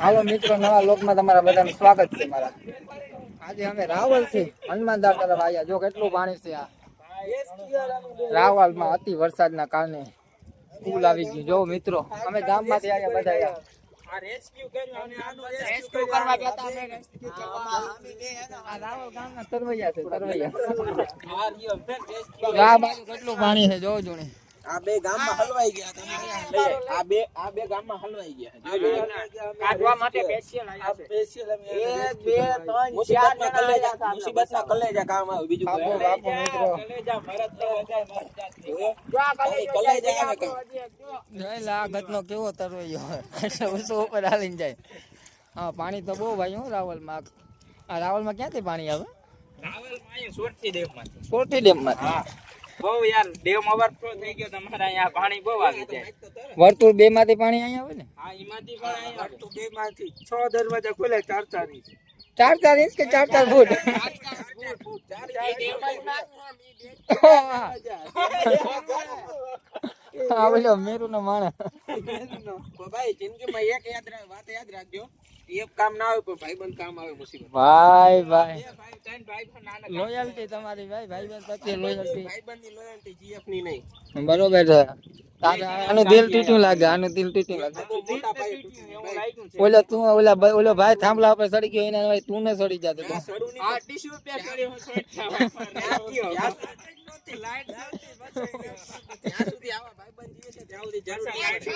હાલો મિત્રો નવા લોકમાં તમારા બધાનું સ્વાગત છે મારા. આજે અમે રાવલથી હનુમાનદાર તરફ આવ્યા. જો કેટલું પાણી છે આ. રાવલમાં અતિ વરસાદના કારણે પુલ આવી ગયું. જો મિત્રો અમે ગામમાંથી આવ્યા બધા આવ્યા કેટલું પાણી છે જોવો જોણે. આ બે ગામમાં હલવાઈ ગયા તમે. આ બે આ બે ગામમાં હલવાઈ ગયા. કાઢવા માટે સ્પેશિયલ અમે કલેજા મુસીબતના કલેજા કામ આવે બીજું કોઈ બાપુ મિત્રો. અહીં કલેજા આવે કેવો તરવૈયો એટલે ઊંચો ઉપર હાલીને જાય. હા પાણી તો બહુ ભાઈ હું રાવલમાં. આ રાવલમાં ક્યાંથી પાણી આવે? કોરટી ડેમમાં બહુ યાર ડેમ ઓવરફ્લો થઈ ગયો તમારા અહીંયા પાણી બહુ આવી જાય. વર્તુળ બે માંથી પાણી અહીંયા આવે ને? હા એમાંથી પણ અહીંયા બે માંથી છ દરવાજા ખોલે ચાર ચાર ઇંચ. ચાર ચાર ઇંચ કે ચાર ચાર ફૂટ? હા બોલો મેરુ નો માણસ ભાઈ જિંદગીમાં એક યાદ રાખ- વાત યાદ રાખજો. એક કામ ના આવે પણ ભાઈબંધ કામ આવે મુસીબત. ભાઈ ભાઈ. બે ભાઈ ત્રણ ભાઈ પણ નાના લોયલ્ટી તમારી ભાઈ ભાઈ ભાઈ પ્રત્યે લોયલ્ટી ભાઈબંધની loyalty GF ની નહીં. બરોબર છે. આનું દિલ તૂટ્યું લાગે આનું દિલ તૂટ્યું લાગે. બહુ મોટા પાયે તૂટી એવું ગયું. લાગ્યું છે. ઓલો તું ઓલા ઓલો ભાઈ થાંભલા ઉપર સડી ગયો એના ભાઈ તું ને સડી જતો આ ટીશ્યુ પેપર ચડ્યો ત્યાં ત્યાં સુધી આવા ભાઈબંધ જીવે છે ત્યાં સુધી જરૂર પડે.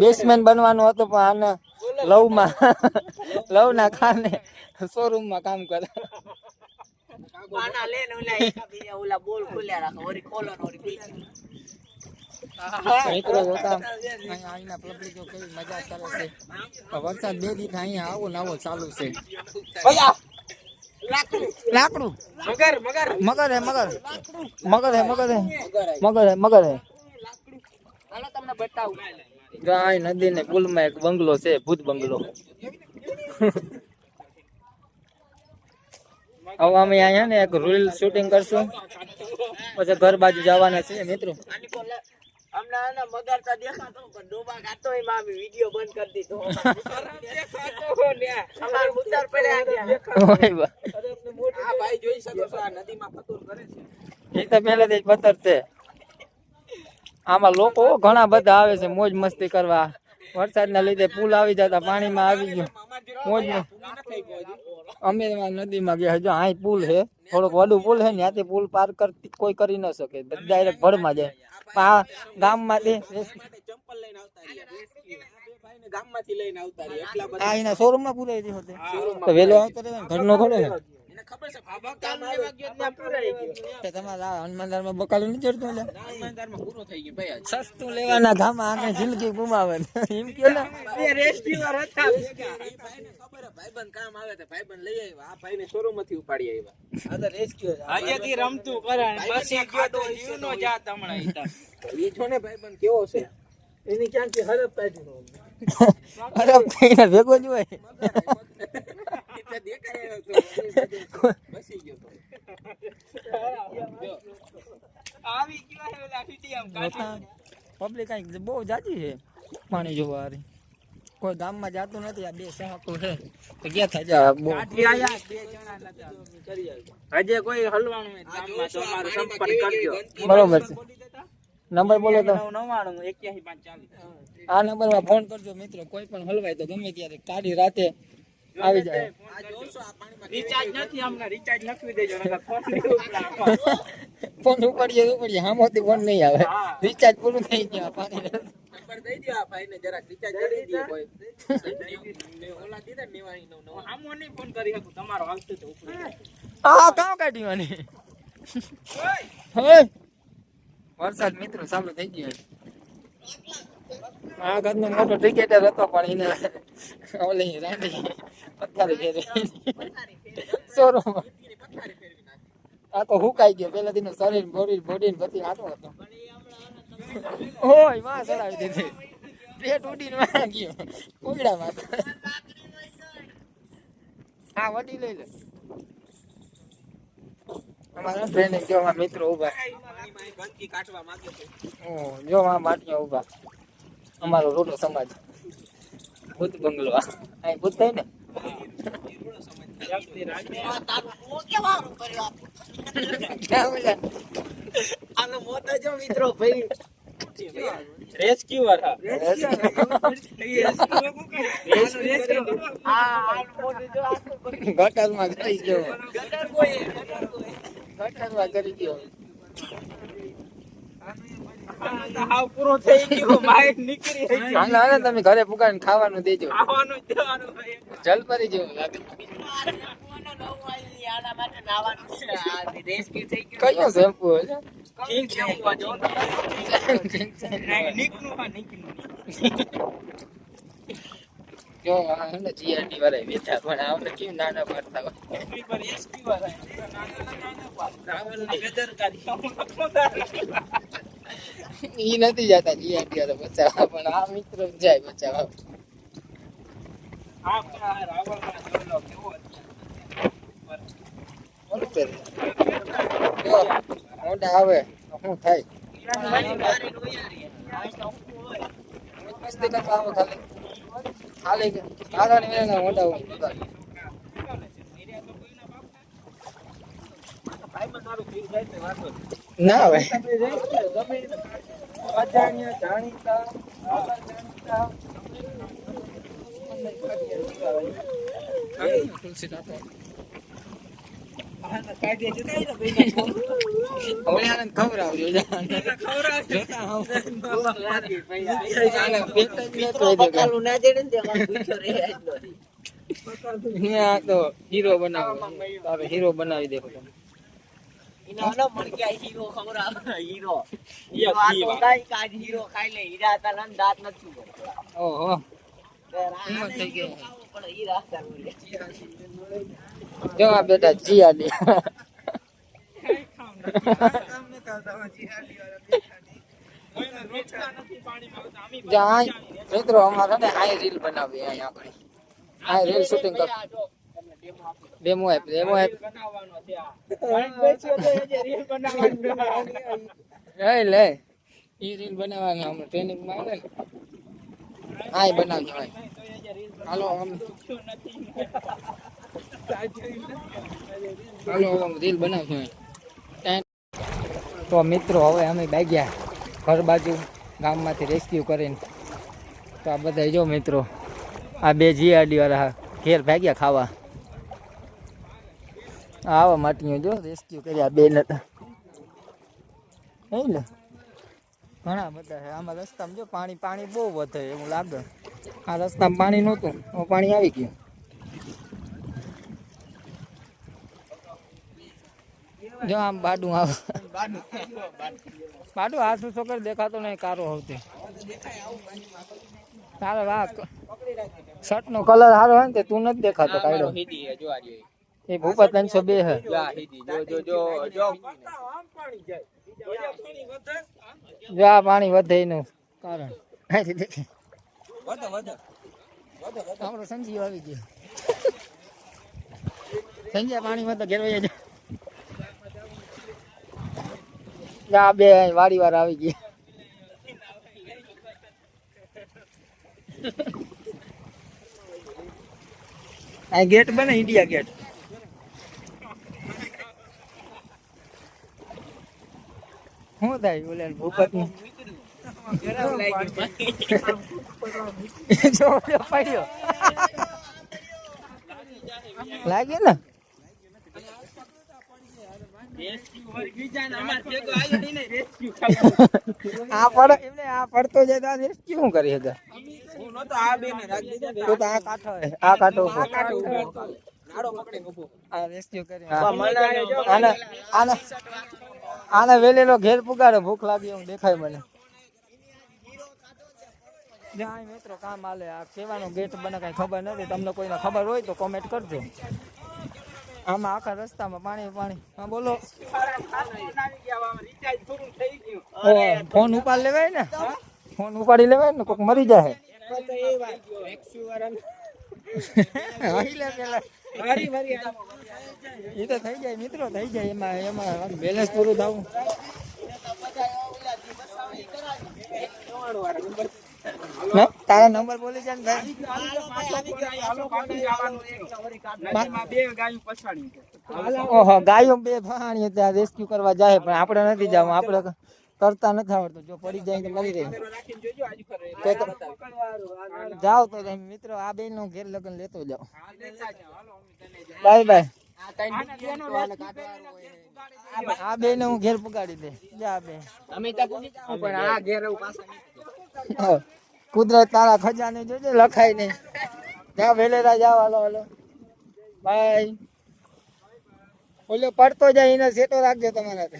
બેસમેન બનવાનું હતું પણ આને લવમાં લવ ના કારણે શોરૂમમાં કામ કરે વરસાદ બે દિવસ અહીંયા આવો ને આવો ચાલુ છે. લાકડું. મગર મગર. મગર હે મગર. મગર હે મગર હે. મગર હે મગર હે. હાલો તમને બતાવું. ગાય નદી ને પુલમાં એક બંગલો છે ભૂત બંગલો. હવે અમે અહીંયા ને એક રીલ શૂટિંગ કરશું. પછી ઘર બાજુ જવાના છે મિત્રો. એ તો જ પથ્થર છે. આમાં લોકો ઘણા બધા આવે છે મોજ મસ્તી કરવા. વરસાદના લીધે પુલ આવી જતા પાણીમાં આવી ગયો. મોજ હજી. અમે નદીમાં ગયા જો અહીં પુલ છે. થોડોક વડું પુલ છે ને ત્યાંથી પુલ પાર કરતી કોઈ કરી ન શકે. ડાયરેક્ટ ભડમાં જાય. આ ગામમાંથી ગામમાંથી લઈને આવતા શોરૂમમાં પુરાઈ ગયો હતો વેલો આવતો ઘરનો થોડો છે? છે સસ્તું લેવાના ગામમાં આગળ જિંદગી ગુમાવે. ને. એમ કે ને એ ભાઈને ખબર હે ભાઈબંધ કામ આવે તો ભાઈબંધ લઈ આવ્યા. આ ભાઈને શોરૂમમાંથી ઉપાડી આવ્યા. હજેથી રમતું કરે ને પછી ગયો તો જીવનો જાત હમણાં. એ જો ને ભાઈબંધ કેવો છે. એની ક્યાંથી હરપ અરે ભાઈને ભેગો જ હોય. દેખાય તો બસી ગયો તો આવી ગયો હે ઓલા ટીટીએમ કાઢી. પબ્લિક કંઈક બહુ જાજી છે પાણી જોવા કોઈ ગામમાં જાતું નથી આ બે સહાકો છે તો ગયા થાય જા બહુ. હજે કોઈ હલવાનું ગામમાં તો અમારો સંપર્ક કરજો બરોબર છે નંબર બોલો તો આ નંબરમાં ફોન કરજો મિત્રો કોઈ પણ હલવાય તો ગમે ત્યારે કાઢી રાતે આવી જાય. આ જોશો આ પાણીમાં રિચાર્જ નથી હમણાં રિચાર્જ લખવી દેજો નકર ફોન નહીં ઉપાડો. ફોન ઉપાડીએ તો ઉપાડીએ હામોથી ફોન નહીં આવે. રિચાર્જ પૂરું થઈ ગયું આ પાણી નંબર દઈ દો આ ભાઈને જરાક રિચાર્જ કરી દે કોઈ. ને ઓલા દીધા ને નેવાણી નવ. નવ આમો નહીં ફોન કરી શકું તમારો આવશે તો ઉપડી. જાય. આ કાં કાઢવાની હવે? વરસાદ મિત્રો ચાલુ થઈ ગયો આ ઘરનો મોટો ક્રિકેટર હતો પણ એને ઓલી રાંડી પથારી ફેરવી શોરૂમ આ તો હુકાઈ ગયો. પેલા દિન શરીર બોડી બોડી બધી આટો હતો. ઓયમાં ચડાવી દીધી. પેટ ઉડીને માં ગયો. ઉગડામાં હા વડી લઈ લે. અમારા ફ્રેન્ડ જો મિત્રો ઊભા જો આ માટલા ઊભા અમારો રોટો સમાજ. ભૂત બંગલો. અહીં ભૂત થાય ને? આનો મોટો મિત્રો ભાઈ રેસ્ક્યુઅર હા. ગટરમાં કરી ગયો. ગટરમાં કરી ગયો. હાવ પૂરો થઈ ગયો નીકળી હાલો હાલો તમે ઘરે પુકારીને ખાવાનું દેજો. ખાવાનું દેવાનું જલપરી જેવું લાગે. કયો શેમ્પુ છે ઠીક છે જો આ હે ને જીઆરટી વાળા બેઠા પણ આપણે કેમ નાના પાડતા હોય પર રેસ્ક્યુઅર હે રાવલની બેદરકારી હું નખો દાડી. ઈ નથી જતા જીઆરટી વાળા બચાવવા પણ આ મિત્ર જાય બચાવવા આ આ રાવલના જોડલો કેવો હતો. બોલું છે જો મોઢા આવે તો શું થાય મસ્તી કરવા આવે ખાલી ખાલી થઈ જાય તો ના હવે અજાણ્યા, જાણીતા, અજાણીતા. તુલસી નાખો. આને કાઢી જતા હોય ને ભાઈને ફોન. હવે આને ખવડાવજો જા. એને ખવડાવજો. જોતા આવો. લાગે ભાઈ. આને પેટ જ ન કહી દે કે. અહીંયા તો હીરો બનાવો હીરો બનાવી તમે. ઓહો થઈ ગઈ જો બેટા જીયાડી મિત્રો અમારે ને રીલ બનાવી અહીંયા આપણે આ રીલ શૂટિંગ કર. ડેમો એપ ડેમો એપ એ. લે ઈ રીલ બનાવવાની અમે ટ્રેનિંગમાં આવે ને. આય બનાવજો હાલો, આમ. નથી. રીલ બનાવજો તો મિત્રો, હવે અમે ભાગ્યા ઘર બાજુ ગામમાંથી રેસ્ક્યુ કરીને. તો આ બધા જો મિત્રો, આ બે જીઆરડી વાળા ઘેર ભાગ્યા ખાવા. આવા માટીઓ જો રેસ્ક્યુ કર્યા બે નતા ને? ઘણા બધા આમાં રસ્તામાં જો પાણી પાણી બહુ વધે એવું લાગે. આ રસ્તામાં પાણી નહોતું પાણી આવી ગયું. જો આમ બાડું આવે. બાડું હાથ છોકર દેખાતો નહીં કારો હોતી તારે વાહ શર્ટ નો કલર સારો હોય ને તે તું નથી દેખાતો જે. એ. ભૂપા ત્રણસો બે હે. જો આ હીધી. જો જો જો જો. આમ પાણી જાય બીજા પાણી વધે જો આ પાણી વધે એનું કારણ. અહીંથી દેખે વધે વધે આપણો સંજીવ આવી ગયો. સંજય પાણી માં તો ઘેરવાઈ જાય આ બે વાડી વાર આવી ગયા આ ગેટ બને ઇન્ડિયા ગેટ. શું થાય ઓલે ભૂપતનું લાગ્યો ને રેસ્ક્યુ હોય બીજાને અમાર ભેગો આવ્યો નહીં ને રેસ્ક્યુ ખાવા. આ પડ એમને આ પડતો જાય તો રેસ્ક્યુ શું કરી શકે? હું નતો આ બે રાખી દીધા તો તો આ કાંઠો આ કાંઠો નાડો પકડીને ઊભો આ રેસ્ક્યુ કરી આને આને આને વેલેલો ઘેર પુગાડો ભૂખ લાગી એવું દેખાય મને. મિત્રો કામ હાલે. આ કેવાનો ગેટ બને કઈ ખબર નથી. તમને કોઈને ખબર હોય તો કોમેન્ટ કરજો. આમાં આખા રસ્તામાં પાણી પાણી. હા, બોલો. ફોન ઉપાડ લેવાય ને? ફોન ઉપાડી લેવાય ને, કોક મરી જાય એ તો થઈ જાય, મિત્રો, થઈ જાય એમાં એમાં બેલેન્સ પૂરું થવું. તારા નંબર બોલી જાય ને ભાઈ નદીમાં બે ગાયું પછાડી છે. ઓહો ગાયો બે ભાણી ત્યાં રેસ્ક્યુ કરવા જાય પણ આપણે નથી જવું આપણે કરતા નથી આવડતું. જો પડી જાય તો મરી રહે. રાખીને જોજો આજુ કરે તો તો જાઓ તો તમે મિત્રો આ બેનનું ઘેર લગન લેતો જાઓ. Bye bye. આ બેન હું ઘેર પુગાડી દે. જા બે. અમે ત્યાં પૂછી જાઓ પણ આ ઘેર એવું પાછા નહીં. હો. કુદરત તારા ખજાને જોજે લખાય નહીં. જા વેલેરા જાઓ હાલો હાલો. બાય. ઓલો પડતો જાય એને સેટો રાખજો તમારા તે.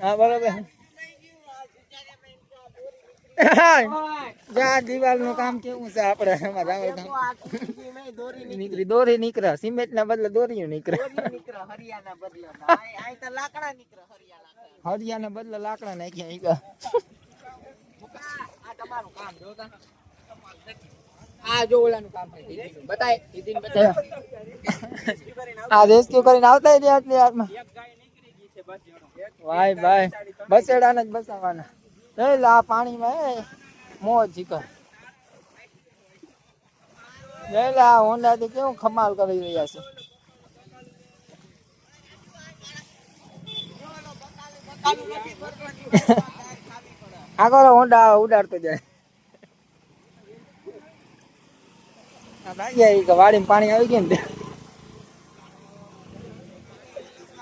હા બરોબર. જા દિવાલનું કામ કેવું છે આપડે? એમાં રાવળ કામ નીકળી દોરી નીકળે. સિમેન્ટ ના બદલે. દોરી નીકળે હરિયા ના બદલે લાકડા નાખ્યા આ જો ઓલાનું કામ છે બતાય દીદીને બતાય. આ રેસ્ક્યુ કરીને આવતા રહ્યા આટલી વારમાં ભાઈ ભાઈ. બસેડાને જ એ લા પાણીમાં એ મોજ જીકર. લે લા હોન્ડાથી કેવું ખમાલ કરી રહ્યા છે. આગળ ઊંડા ઉડાડતો જાય. આ ભાગ્યા વાડીમાં પાણી આવી ગયું ને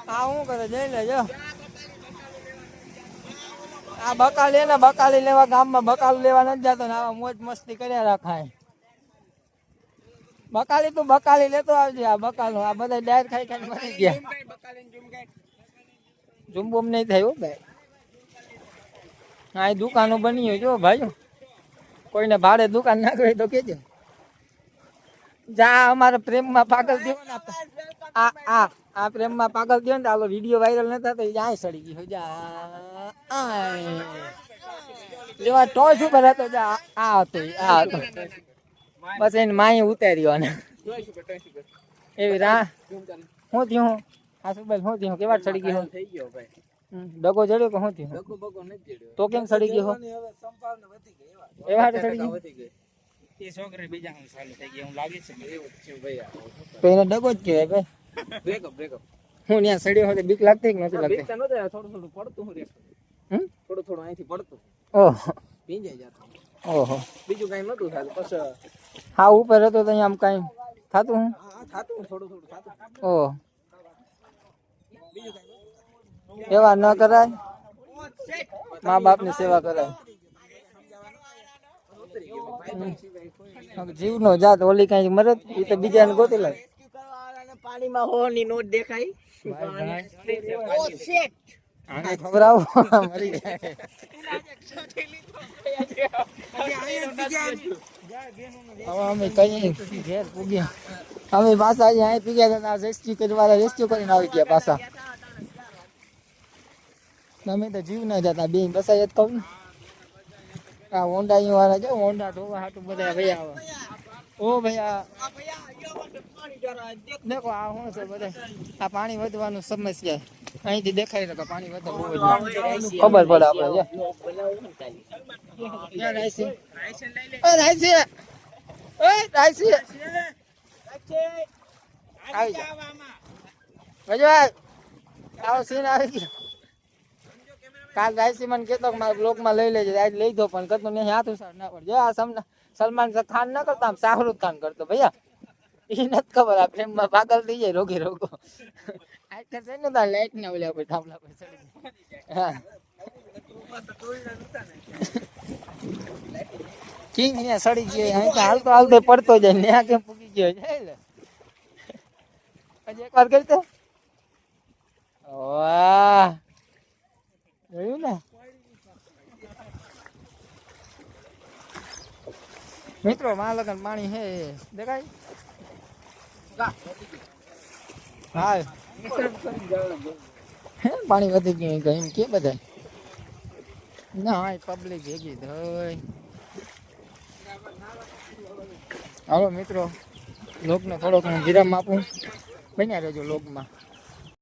આ શું કરે જઈ લેજો આ બકાલી ને બકાલી લેવા ગામમાં બકાલું લેવા નથી જતો ને આવા મોજ મસ્તી કર્યા રાખાય બકાલી તું બકાલી લેતો આવજે આ બકાલું આ બધા ડાયર ખાઈ ખાઈ મરી ગયા. જુમબુમ નહીં થાય હો ભાઈ. આ દુકાનો બની જો ભાઈ. કોઈને ભાડે દુકાન ના હોય તો કેજો. જા અમારા પ્રેમમાં પાગલ થયો ને આ આ આ પ્રેમમાં પાગલ થયો ને આલો વીડિયો વાયરલ નતા તો જાય સડી ગયો જા. લેવા ટોચ ઉપર હતો, જા, આ હતો આ હતો. બસ એને માય ઉતાર્યો ને. એવી રા, હું થયું આ સુબલ શું થયું? કેવા સડી ગયો થઈ ગયો ભાઈ ડગો જડ્યો કે શું થયું બગો બગો નથી જડ્યો. તો કેમ સડી ગયો એવા હાટે સડી ગયો વધી ગઈ. એ છોકરી બીજા હું ચાલુ થઈ ગઈ હું લાગે છે. એવું છે ભાઈ. તો એને ડગો જ કહેવાય ભાઈ. બ્રેકઅપ બ્રેકઅપ હું ત્યાં સડ્યો હોય બીક લાગતી કે નથી લાગતી? બીકતા નહોતા, થોડું થોડું પડતું હું રે હમ? થોડું થોડું અહીંથી પડતું. ઓહો. ભીંજાઈ જતું. ઓહો. બીજું કાઈ નતું થતું પછી હા ઉપર હતો તો અહીંયા આમ કાંઈ થાતું હું? હા થાતું થોડું થોડું થાતું. ઓહ. એવા ન કરાય મા બાપની સેવા કરાય. જીવનો જાત ઓલી કઈ મરત એ તો બીજાને ગોતી લાગે પાણીમાં હોની નોટ દેખાય. મરી હવે અમે કઈ ઘેર પૂગ્યા. અમે પાછા અહીંયા અહીં ગયા હતા રેસ્ક્યુ કરવા રેસ્ક્યુ કરીને આવી ગયા પાછા. અમે તો જીવ ના જતા બે બસાય જ કહું. આ હોન્ડા અહીં વાળા છે હોન્ડા ધોવા હાટું બધા ભાઈ આવે. ઓ ભાઈ દેખો, આ શું છે બધા? આ પાણી વધવાનું સમસ્યા. અહીંથી દેખાય કે પાણી વધે બહુ. ખબર પડે આપણે આવી જા. વજવાઈ! આવો સીન આવી ગયો. કાલ રાયસી મને કહેતો કે મારા બ્લોગમાં લઈ લેજે, આજ લઈ દો, પણ કરતો નહીં, હાથ ઉસાડ ના પડજો આ સમના સલમાન ખાન ન કરતો, આમ શાહરુખ ખાન કરતો, ભૈયા. એ નથી ખબર, આ પ્રેમમાં પાગલ થઈ જાય રોગે રોગો. આજ કરશે ને તાર લાઈટ ના ઓલ્યા પર થાંભલા પર ચડી. હા. કિંગ ને સડી ગયો, અહીં તો હાલતો હાલતો પડતો જાય ને કેમ પૂગી ગયો છે લે. હજી એકવાર કરી દે વાહ જોયું ને મિત્રો મહાલગન પાણી હે, દેખાય? હા, પાણી વધી ગયું કઈ એમ કે બધા ના પબ્લિક ભેગી થઈ હાલો, મિત્રો લોકને થોડોક હું વિરામ આપું. બન્યા રહેજો લોકમાં